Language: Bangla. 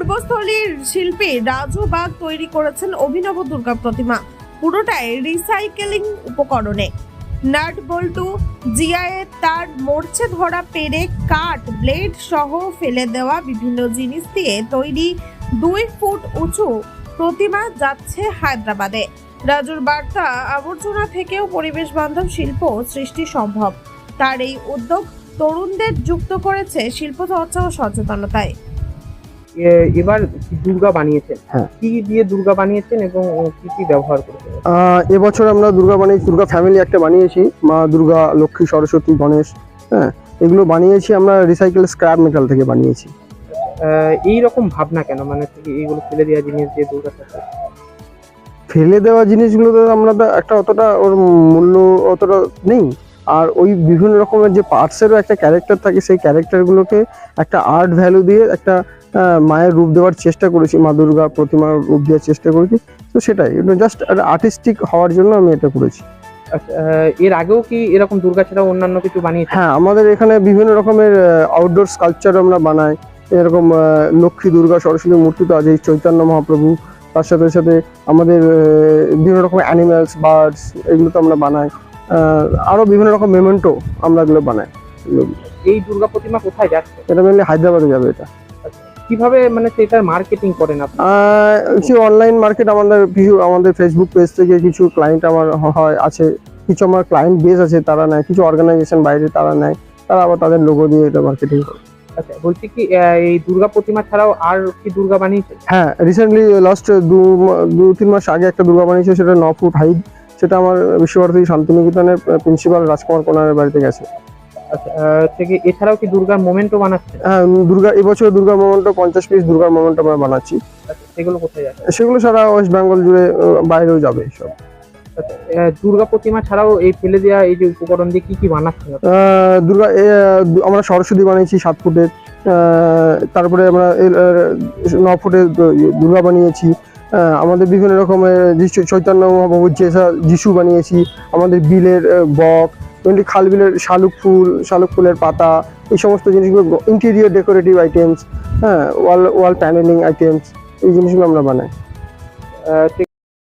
পূর্বস্থলীর শিল্পী রাজু বাগ তৈরি করেছেন অভিনব দুর্গা প্রতিমা। পুরোটাই রিসাইকেলিং উপকরণে। নাট বল্টু জিআইয়ের তার মরচে ধরা পেরে কাঠ, ব্লেড সহ ফেলে দেওয়া বিভিন্ন জিনিস দিয়ে তৈরি দুই ফুট উঁচু প্রতিমা যাচ্ছে হায়দ্রাবাদে। রাজুর বার্তা, আবর্জনা থেকেও পরিবেশ বান্ধব শিল্প সৃষ্টি সম্ভব। তার এই উদ্যোগ তরুণদের যুক্ত করেছে শিল্প চর্চা ও সচেতনতায়। এবার দুর্গা বানিয়েছেন। হ্যাঁ। কি দিয়ে দুর্গা বানিয়েছেন এবং কি কি ব্যবহার করেছেন? এবছর আমরা দুর্গা বানিয়েছি দুর্গা ফ্যামিলি একটা বানিয়েছি মা দুর্গা লক্ষ্মী সরস্বতী গণেশ হ্যাঁ এগুলো বানিয়েছি আমরা রিসাইকেল স্ক্র্যাপ মেটাল থেকে বানিয়েছি। এই রকম ভাবনা কেন? মানে এইগুলো ফেলে দেওয়া জিনিস দিয়ে দুর্গা ফেলে দেওয়া জিনিসগুলো তো আমরা একটা অতটা ওর মূল্য অতটা নেই। আর ওই বিভিন্ন রকমের যে পার্টসেরও একটা ক্যারেক্টার থাকে সেই ক্যারেক্টারগুলোকে একটা আর্ট ভ্যালু দিয়ে একটা মায়ের রূপ দেওয়ার চেষ্টা করেছি মা দুর্গা প্রতিমার রূপ দেওয়ার চেষ্টা করেছি। তো সেটাই জাস্ট আর্টিস্টিক হওয়ার জন্য আমি এটা করেছি। আচ্ছা, এর আগেও কি এরকম দুর্গা ছাড়া অন্যান্য কিছু বানিয়েছেন? হ্যাঁ আমাদের এখানে বিভিন্ন রকমের আউটডোর স্কাল্পচার আমরা বানাই। এরকম লক্ষ্মী দুর্গা সরস্বতী মূর্তি তো আছে চৈতন্য মহাপ্রভু। তার সাথে সাথে আমাদের বিভিন্ন রকম অ্যানিম্যালস বার্ডস এগুলো তো আমরা বানাই। আরও বিভিন্ন রকম মেমেন্টো আমরা এগুলো বানাই। এই দুর্গা প্রতিমা কোথায় যাচ্ছে? এটা মেনলি হায়দ্রাবাদে যাবে এটা। কীভাবে মানে সেটার মার্কেটিং করেন আপনি? কিছু অনলাইন মার্কেট আমাদের কিছু আমাদের ফেসবুক পেজ থেকে কিছু ক্লায়েন্ট আমার হয় আছে। কিছু আমার ক্লায়েন্ট বেস আছে তারা নেয়। কিছু অর্গানাইজেশন বাইরে তারা নেয়। তারা আবার তাদের লোগো দিয়ে এটা মার্কেটিং করে। আচ্ছা বলছি কি এই দুর্গা প্রতিমা ছাড়াও আর কি দুর্গা বানিয়েছেন? হ্যাঁ রিসেন্টলি লাস্ট দু দু তিন মাস আগে একটা দুর্গা বানিয়েছে সেটা ন ফুট হাইট। সেটা আমার বিশ্বভারতী শান্তিনিকেতনের প্রিন্সিপাল রাজকুমার কোনারের বাড়িতে গেছে। আচ্ছা আহ, হচ্ছে কি এছাড়াও কি দুর্গার মোমেন্টও বানাচ্ছেন হ্যাঁ দুর্গা এবছর দুর্গা মোমেন্ট পঞ্চাশ পিস দুর্গার মোমেন্ট আমরা বানাচ্ছি। আচ্ছা, সেগুলো কোথায় যাচ্ছে সেগুলো সারা ওয়েস্ট বেঙ্গল জুড়ে বাইরেও যাবে সব। আচ্ছা দুর্গা প্রতিমা ছাড়াও এই ফেলে দেওয়া এই যে উপকরণ দিয়ে কি কি বানাচ্ছেন দুর্গা আমরা সরস্বতী বানিয়েছি সাত ফুটের তারপরে আমরা ন ফুটের দুর্গা বানিয়েছি। আমাদের বিভিন্ন রকমের চৈতন্য মহাপ্রভুর যেসব যিশু বানিয়েছি আমাদের বিলের বক খাল বিলের শালুক ফুল, শালুক ফুলের পাতা, এই সমস্ত জিনিসগুলো ইন্টেরিয়ার ডেকোরেটিভ আইটেমস হ্যাঁ ওয়াল ওয়াল প্যানেলিং আইটেমস এই জিনিসগুলো আমরা বানাই।